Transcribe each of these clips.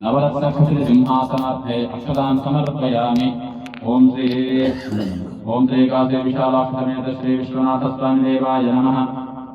नवरत्नखचितसिंहासनार्थे अक्षतां समर्पयामि ॐ श्री ఓం శ్రీ కాశీ విశాలాక్ష సమేత శ్రీ విశ్వనాథ స్వామి దేవాయ నమ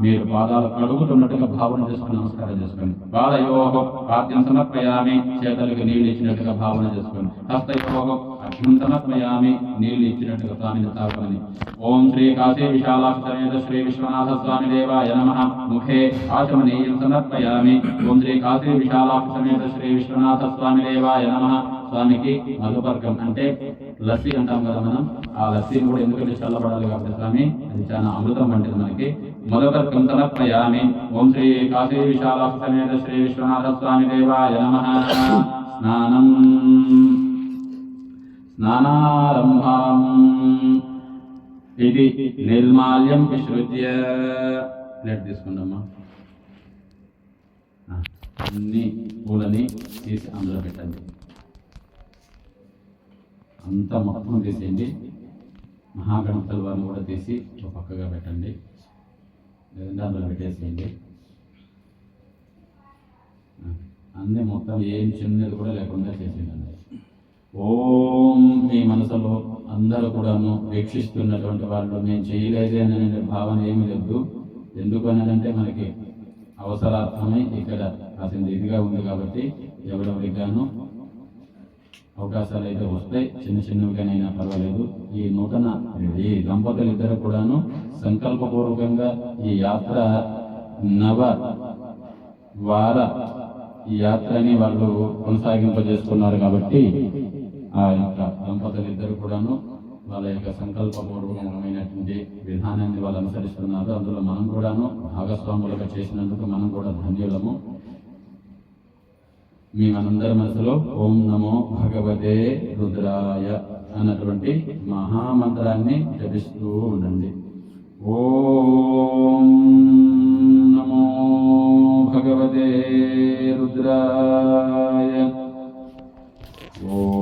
మీరు పాదాలు కడుగుతున్నట్టుగా భావన చేసుకుని నమస్కారం చేసుకోండి పాదయోహం పాద్యం సమర్పయామి చేతులకు నీళ్లు ఇచ్చినట్టుగా భావన చేసుకోండి హస్తయోహం అర్ఘ్యం నీళ్ళు ఇచ్చినట్టుగా స్వామిని తాకని ఓం శ్రీ కాశీ విశాలాక్షరేత శ్రీ విశ్వనాథ స్వామి దేవాయ నమ. ముఖే ఆచమనీయం సమర్పయామి. ఓం శ్రీ కాశీ విశాలాక్షరేత శ్రీ విశ్వనాథ స్వామి దేవాయ నమ. స్వామికి మధుపర్గం అంటే లస్సీ అంటాం కదా మనం. ఆ లస్సీ కూడా ఎందుకంటే చల్లబడాలి కాబట్టి స్వామి? అది చాలా అమృతం వంటిది మనకి. మధుపర్గం సమర్పయామి. ఓం శ్రీ కాశీ విశాలాక్షరేత శ్రీ విశ్వనాథ స్వామి దేవాయ నమ. స్నానం. స్నానారంభం. ఇది నిర్మాల్యం విసృజ్య ప్లేట్ తీసుకుందామా అన్ని పూలని తీసి అందులో పెట్టండి. అంతా మొత్తం తీసేయండి. మహాగణపతుల వారిని కూడా తీసి ఒక పక్కగా పెట్టండి. లేదంటే అందులో పెట్టేసేయండి. అన్ని అన్నీ మొత్తం ఏం చిన్నది కూడా లేకుండా చేసేయండి. ఓం మీ మనసులో అందరూ కూడాను వీక్షిస్తున్నటువంటి వాళ్ళు మేము చేయలేదే అనే భావన ఏమీ లేదు. ఎందుకనంటే మనకి అవసరార్థమై ఇక్కడ కాసింత ఇదిగా ఉంది కాబట్టి ఎవరెవరికి గాను అవకాశాలు అయితే వస్తాయి. చిన్న చిన్నవిగానైనా పర్వాలేదు. ఈ నూతన ఈ దంపతులు ఇద్దరు కూడాను సంకల్పపూర్వకంగా ఈ యాత్ర నవ వార ఈ యాత్రని వాళ్ళు కొనసాగింపజేసుకున్నారు కాబట్టి ఆ యొక్క దంపతులు ఇద్దరు కూడాను వాళ్ళ యొక్క సంకల్పపూర్వకమైనటువంటి విధానాన్ని వాళ్ళు అనుసరిస్తున్నారు. అందులో మనం కూడాను భాగస్వాములుగా చేసినందుకు మనం కూడా ధన్యులము. మీ మనందరి మనసులో ఓం నమో భగవతే రుద్రాయ అన్నటువంటి మహామంత్రాన్ని జపిస్తూ ఉండండి. ఓం నమో భగవతే రుద్రాయ. ఓం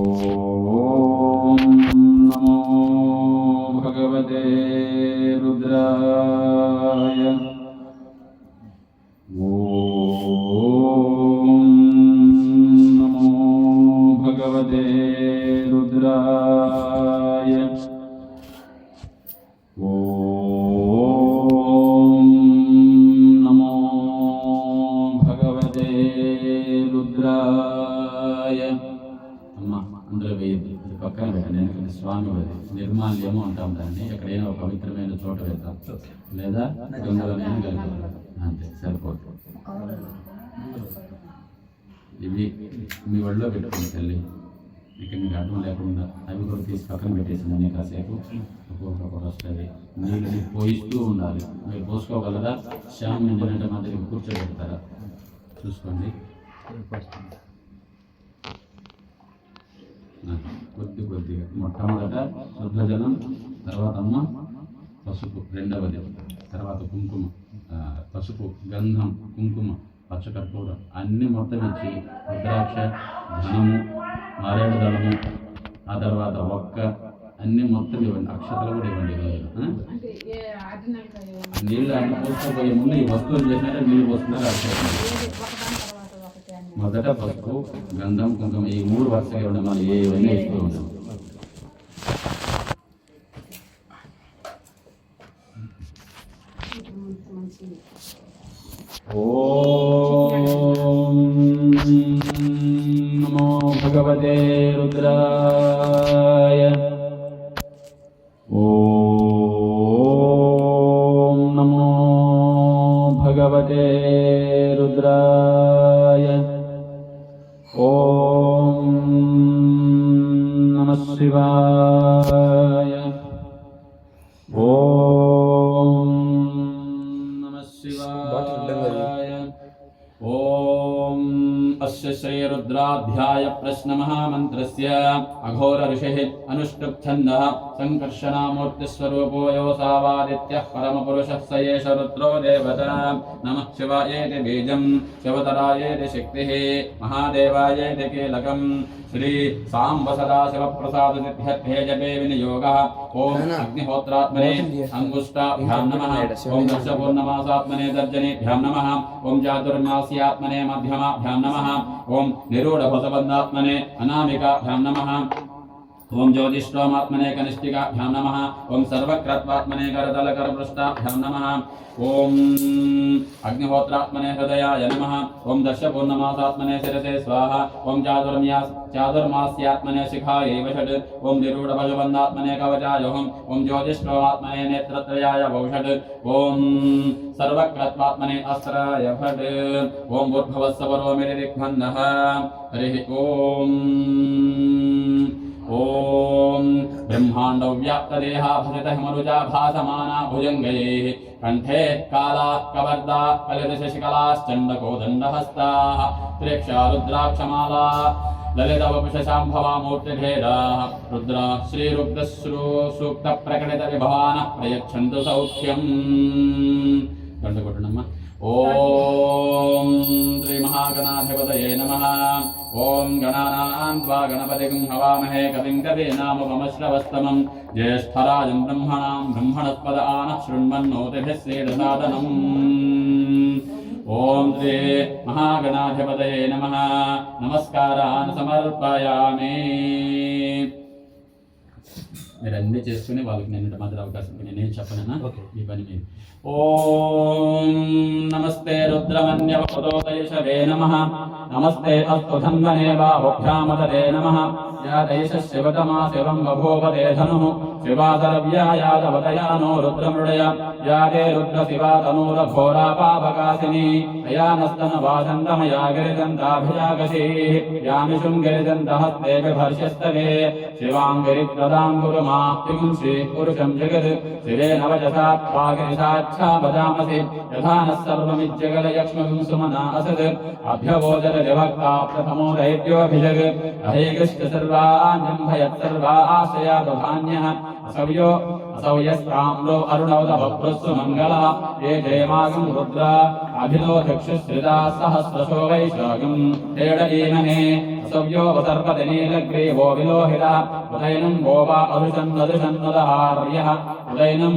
అమ్మ అందులో వేయద్దు ఇది పక్కన పెట్టండి ఎందుకంటే స్వామి అది నిర్మాల్యము అంటాం దాన్ని. ఎక్కడైనా ఒక పవిత్రమైన చోట వెళ్తాం లేదా గంగలోనైనా కలుగుతాం అంతే సరిపోతుంది ఇవి మీ ఒళ్ళో పెట్టుకోండి తల్లి. ఇక్కడ మీకు అడ్డం లేకుండా అవి కూడా తీసి పక్కన పెట్టేసిందని కాసేపు. ఒక్కొక్క వస్తుంది. నీళ్ళు పోయిస్తూ ఉండాలి. మీరు పోసుకోగలరా? శ్యామ్ నిండినట్టు మాదిరి కూర్చోబెడతారా? చూసుకోండి. మొట్టమొదట శుద్ధజలం తర్వాత అమ్మ పసుపు రెండవది తర్వాత కుంకుమ పసుపు గంధం కుంకుమ పచ్చకర్పూరం అన్ని మొత్తం ఇచ్చి రుద్రాక్ష ధనము మారేడు దళము ఆ తర్వాత ఒక్క అన్ని మొత్తం ఇవ్వండి. అక్షతలు కూడా ఇవ్వండి ఈ రోజున, ఆ? అంటే ఏ ఆర్డినల్గా ఏమన్నా నీళ్ళు అన్ని పోసుకోబోయే ముందు ఈ వస్తువులు చేసినట్టే నీళ్ళు పోసుకున్నారు అక్షతలు మొదట పసుపు గంధం కుంకుమ ఈ మూడు వరుసగా ఇవ్వండి మనం ఏవన్నీ ఇస్తూ ఉంటాం. భగవతే రుద్రాయ ఓం నమ శివాయ ఓం నమ శివాయ ఓం అస్య శ్రీరుద్రాధ్యాయ ప్రశ్నమహామంత్రస్య అఘోర सङ्कर्षणामूर्तिस्वरूपो योऽसावादित्यः परमपुरुषः स एष रुद्रो देवता नमः शिवायेति बीजम् शिवतरायेति शक्तिः महादेवायेति कीलकम्। श्रीसाम्ब सदा शिवप्रसादसिद्ध्यर्थेजपे विनियोगः ॐ अग्निहोत्रात्मने अङ्गुष्टाभ्यां नमः। ॐ दर्शपूर्णमासात्मने तर्जनेभ्यां नमः। ॐ चातुर्मास्यात्मने मध्यमाभ्यां नमः। ॐ निरूढभसबन्धात्मने अनामिकाभ्यां नमः। ओम ज्योतिष्टोमात्मने कनिष्ठिकाभ्यां नमः। ओम सर्वक्रत्वात्मने करतलकरपृष्ठाभ्यां नमः। ओम अग्निहोत्रात्मने हृदयाय नमः। ओम दशपूर्णमासात्मने शिरसे स्वाहा। ओम चातुर्म्या चातुर्मास्यात्मने शिखायै षट् ओम निरूढभजबन्धात्मने कवचाय ओम ओम ज्योतिष्टोमात्मने नेत्रत्रयाय वौषट् ओम सर्वक्रत्वात्मने अस्त्राय षट् ओम उद्भवस्सवरो मेरे हरिः ओम। ब्रह्माण्डव्याप्तदेहाभसितः मरुजा भासमाना भुजङ्गैः कण्ठे काला कवर्दा कलितशशिकलाश्चण्डकोदण्डहस्ताः त्रेक्षा रुद्राक्षमाला ललितवपुषशाम्भवा मूर्तिभेदाः रुद्रा श्रीरुद्रश्रू सूक्तप्रकटितविभवानः प्रयच्छन्तु सौख्यम्। गण्डकोटनम्म ॐ श्रीमहागणाधिपतये नमः। ॐ गणानां त्वा गणपतिं हवामहे कविं कवीनामुपमश्रवस्तमं ज्येष्ठराजं ब्रह्मणां ब्रह्मणस्पद आनः शृण्वन्नोतिभिः सेदसादनम् ॐ श्री महागणाधिपतये नमः नमस्कारान् समर्पयामि మీరు అన్ని చేసుకుని వాళ్ళకి నేను మధ్య అవకాశం. నేనేం చెప్పనన్నా. ఈ పని మీద ఓం నమస్తే రుద్రమన్యవదోదయశవే నమ. నమస్తే అస్తు ధన్వనే నమ. యాదైష శివతమా శివం బభూవదే ధను. శివాదరవ్యాయాదవదయానో రుద్రమృడయ. యాదే రుద్ర శివా తనూర ఘోరా పాపకాసిని అయానస్తన వాసంతమయా గిరిజంతాభియాగసీ యామిషుం గిరిజంతహస్తే విభర్షస్తవే శివాం గిరిప్రదాం గురుమా శ్రీ పురుషం జగత్ శివే నవజసా పాగిరిసాక్షా వదామసి యథా నః సర్వమిజ్జగలయక్ష్మం సుమనా అసద్ అభ్యవోదర విభక్తా ప్రథమో దైత్యోభిజగ్ అహైకృష్ట సర్వాణ్యం భయత్ సర్వా ఆశయా ధాన్యః అసవ్యో అసౌయస్కామ్లో అరుణౌదభృస్సు మంగళ ఏ జయమాగం రుద్ర అభిలో చక్షుశ్రితా సహస్రశో వైశాగం తేడలీననే అసవ్యో వసర్పదనీలగ్రీవో విలోహిత ఉదయనం గోపా అరుషన్ నదుషన్నదహార్య ఉదయనం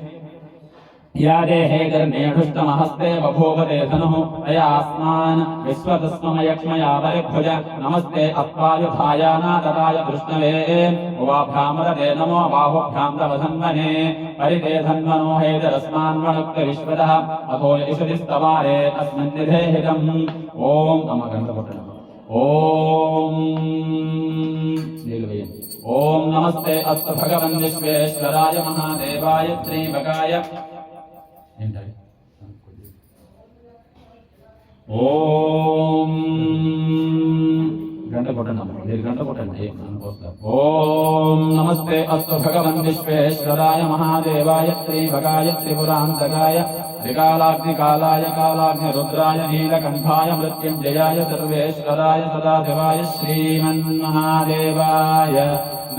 या देहेकर्मेषुष्टमहस्ते बभूवते धनुः अयास्मान् विश्वतस्मयक्ष्मयावरिभुज नमस्ते अप्पायुधायानातताय कृष्णवे। उवाभ्रामरते नमो परिते धन्वनो अथो निधेहितम् ॐ ॐ ॐ नमस्ते अस्तु भगवन् विश्वेश्वराय महादेवाय त्रीबकाय ఓం గంట కొట్టండి. మీరు గంట కొట్టండి. ఓం నమస్తే అస్తు భగవన్ విశ్వేశ్వరాయ మహాదేవాయ శ్రీభగాయ త్రిపురాంతకాయ త్రికాలాగ్నికాలాయ కాలాగ్ని రుద్రాయ నీలకంఠాయ మృత్యుంజయాయ సర్వేశ్వరాయ సదాశివాయ శ్రీమన్మహాదేవాయ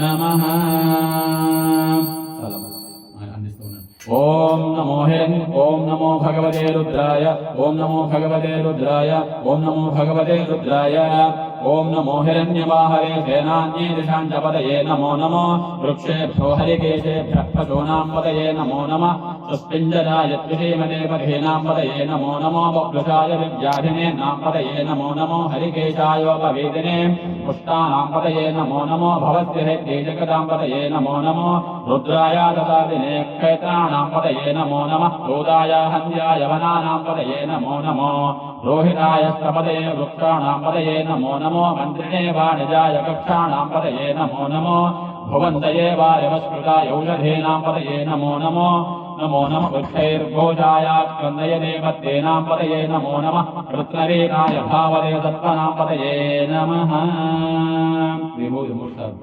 నమః. ఓం నమో హేం ఓం నమో భగవతే రుద్రాయ ఓం నమో భగవతే రుద్రాయ ఓం నమో భగవతే రుద్రాయ. ఓం నమో హిరణ్యవాహరే సేనాన్యే దిశాం చ పదయే నమో నమో. వృక్షేభ్యో హరికేశేభ్యః పశూనాం పదయే నమో నమ. సుస్పింజరాయ త్రిషీమతే పథేనాం పదయే నమో నమో. బహ్లుషాయ విద్యాధినే నాం పదయే నమో నమో. హరికేశాయోపవేదినే పుష్టానాం పదయే నమో నమో. భవత్య పదయే నమో నమో. రుద్రాయ దదాదినే క్షేత్రాణాం పదయే నమో నమ. క్రోధాయ హన్యాయ వనానాం పదయే నమో నమో. రోహితాయ స్తపదయే వృక్షాణాం పదయే నమో నమ. మంత్రిణే వాణిజాయ కక్షాణాం పదయే నమో నమో భువంతయే వాయవస్కృతాయ ఔషధేనాం పదయే నమో నమో నమో నమ వృక్షైర్ఘోషాయ స్కందయ దేవత్యేనాం పదయే నమో నమ వృత్నవేనాయ భావదే దత్వనాం పదయే నమః విభూతి మూడు సార్లు.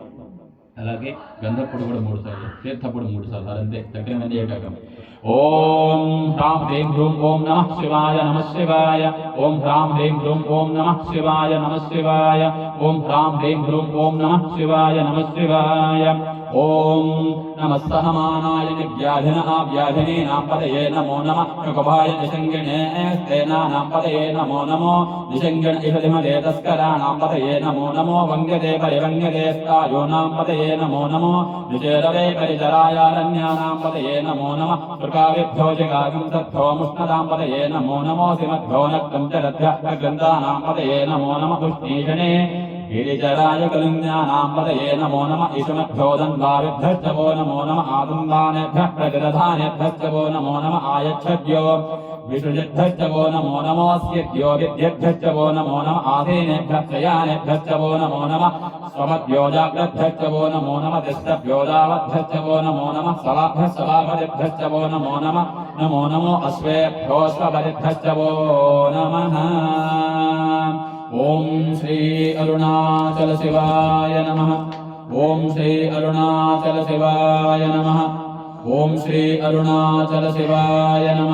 అలాగే గంధప్పుడు కూడా మూడు సార్లు తీర్థప్పుడు మూడు సార్లు అదంతే. తగ్గినవన్నీ ఏకాకం ఓం హ్రాం హ్రీం హ్రూం ఓం నమః శివాయ నమః శివాయ. ఓం హ్రాం హ్రీం హ్రూం ఓం నమః శివాయ నమః శివాయ. ఓం హ్రాం హ్రీం హ్రూం ఓం నమః శివాయ నమః శివాయ. ఓం నమః సహమానాయ నివ్యాధిన వ్యాధినీనాం పదయే నమో నమ కృకభాయ నిషంగిణే స్తేనానాం పదయే నమో నమో నిషంగిణ ఇషధిమదే తస్కరాణాం పదయే నమో నమో వంగదే పరివంగదే స్థాయో నాంపదయే నమో నమో నిచేరవే పరిచరాయారణ్యానాంపదయే నమో నమ వృకావిభ్యో జగాగం తత్థోముష్ణదాం నమో నమో సిమద్భ్యో నక్తం చరద్భ్యः గ్రంథానాం నమో నమ పుష్ణీషణే गिरिचरायकलिन्यानाम्बतये नमो नम इषुमभ्योदन्दाविभ्यश्च वो नमो नम आदन्दानेभ्यः प्रजलधानेभ्यश्च वो नमो नम आयच्छभ्यो विषुजिभ्यश्च वो नमो नमोऽस्यभ्यो विद्यभ्यश्च वो नमो नम आसीनेभ्यश्च यानेभ्यश्च वो नमो नम स्वमद्योजाग्रभ्यश्च वो नमो नम तिष्ठभ्योदावद्भ्यश्च वो नमो नमः सलाभ्यश्च वापदिभ्यश्च वो नमो नम नमो नमो अश्वेभ्योऽश्वपदिभ्यश्च वो नमः వో నమః ఓం శ్రీ అరుణాచల శివాయ నమ ఓం శ్రీ అరుణాచల శివాయ నమ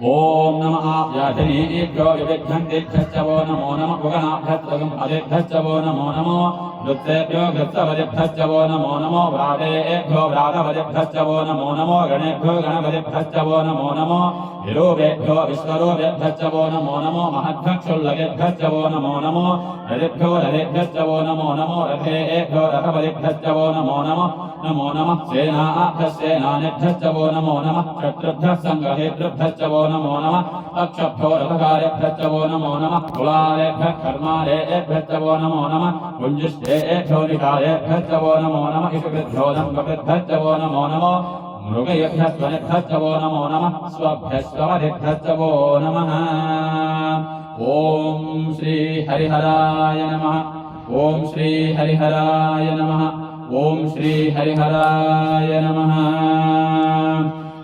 ఓం నమ ఓం నమ నమో నమ గుగణాభ్యత్వగం అదిభ్యశ్చ నమో నమో వృత్తేభ్యో వృత్తవదిభ్యశ్చ నమో నమో వ్రాదేభ్యో వ్రాతవదిభ్యశ్చ నమో నమో గణేభ్యో గణపతిభ్యశ్చ నమో నమో విరూపేభ్యో విశ్వరూపేభ్యశ్చ నమో నమో మహద్భక్షుల్లగేభ్యశ్చ నమో నమో రథిభ్యో రథేభ్యశ్చ నమో నమో రథేభ్యో రథపదిభ్యశ్చ నమో నమో నమో నమ సేనాభ్యశ్చేనానిభ్యశ్చ నమో నమ శత్రుభ్యः సంగహేభ్యశ్చ వో నమో నమ అక్షభ్యో రథకార్యభ్యశ్చ వో నమో నమ కులాలేభ్యः కర్మాలేభ్యశ్చ వో నమో నమ కుంజిష్టేభ్యో నికాలేభ్యశ్చ వో నమో నమ ఇషుభ్యో నంగభ్యశ్చ వో నమో నమో మృగయభ్యస్వనిభ్యశ్చ వో నమో నమ స్వభ్యస్వరిభ్యశ్చ వో నమః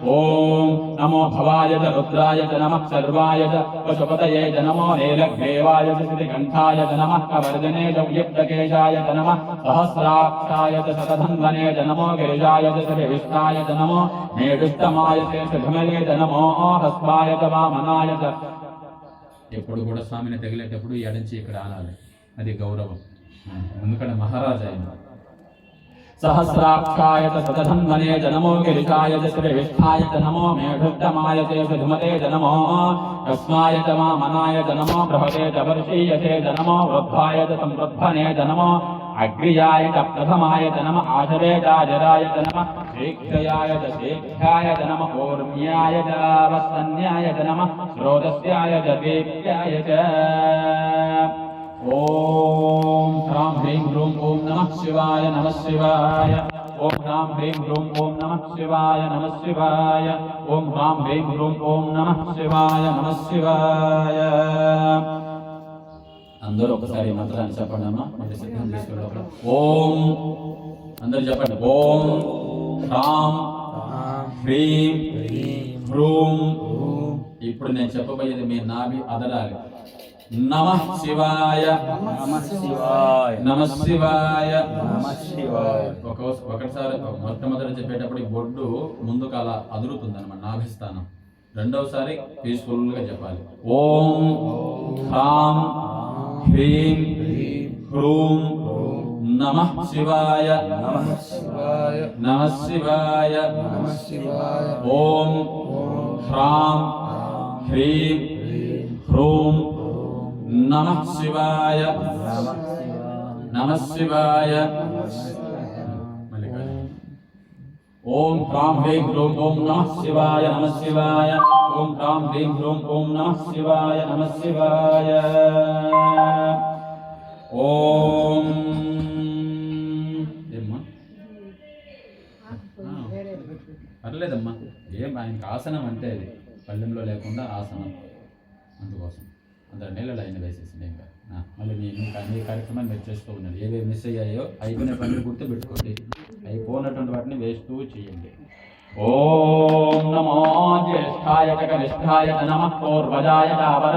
ఓం నమో భవాయ చ రుద్రాయ చ నమః సర్వాయ చ పశుపతయే చ నమో నీలగ్రీవాయ చ శ్రీకంఠాయ చ నమః కవర్జనే చ వ్యుక్తకేశాయ చ నమః సహస్రాక్షాయ చ శతధన్వనే చ నమో గిరిజాయ చ శ్రీవిష్ణాయ చ నమో మేడుష్టమాయ చ చ నమో హస్వాయ చ వామనాయ చ ఎప్పుడు కూడా స్వామిని తగిలేటప్పుడు ఎడంచి ఇక్కడ ఆనాలి. అది గౌరవం. ఎందుకంటే మహారాజా అయినా సహస్రాక్షాయ చ సతధన్వనే చ నమో గిరికాయ చ శ్రీవిష్ణాయ చ నమో మేఘుత్తమాయ చ సుధుమతే చ నమో కస్మాయ చ వామనాయ చ నమో బృహతే చ వర్షీయతే చ నమో వృద్ధాయ చ సంవృద్ధనే చ నమో అగ్రియాయ చ ప్రథమాయ చ నమ ఆశరే చాజరాయ చ నమ శీక్షయాయ చ శీక్షాయ చ నమ ఓం హ్రాం హ్రీం హ్రూం ఓం నమః శివాయ నమః శివాయ. ఓం హ్రాం హ్రీం హ్రూం ఓం నమః శివాయ నమః శివాయ. ఓం హ్రాం హ్రీం హ్రూం ఓం నమః శివాయ నమః శివాయ. అందరూ ఒకసారి మంత్రాన్ని చెప్పండి అమ్మా. సిద్ధం చేసుకోండి ఓం. అందరూ చెప్పండి. ఓం హ్రాం హ్రీం. హ్రూం ఇప్పుడు నేను చెప్పబోయేది మీ నాభి అదరాలి నమ శివాయ. నమ శివాయ. నమ శివాయ నమ శివాయ ఒక ఒకసారి మొట్టమొదటి చెప్పేటప్పుడు ఈ బొడ్డు ముందుకు అలా అదురుతుంది అనమాట నాభిస్థానం. రెండవసారి పీస్ఫుల్గా చెప్పాలి. ఓం హ్రాం హ్రీం హ్రూం నమ శివాయ. నమ శివాయ. నమ శివాయ నమ శివాయ ఓం హ్రాం హ్రీం హ్రూం నమ శివాయ. నమ శివాయ. ఓం హ్రాం హ్రీం హ్రూం ఓం నమ శివాయ నమ శివాయ. ఓం హ్రాం హ్రీం హ్రూం ఓం నమ శివాయ నమ శివాయ. ఓం. ఏమ్మా? పర్లేదమ్మా. ఏం ఆయనకు ఆసనం అంటే అది. పల్లెంలో లేకుండా ఆసనం. అంత నీళ్ళలో ఆయన వేసేసింది ఇంకా. మళ్ళీ నేను మీ మీ కార్యక్రమాన్ని మీరు చేస్తూ ఉండండి ఏవేవి మిస్ అయ్యాయో అయిపోయిన పనులు గుర్తు పెట్టుకోండి అయిపోయినటువంటి వాటిని వేస్తూ చేయండి. ఓం నమో జ్యేష్ఠాయ చ కనిష్ఠాయ చ పూర్వజాయ వరద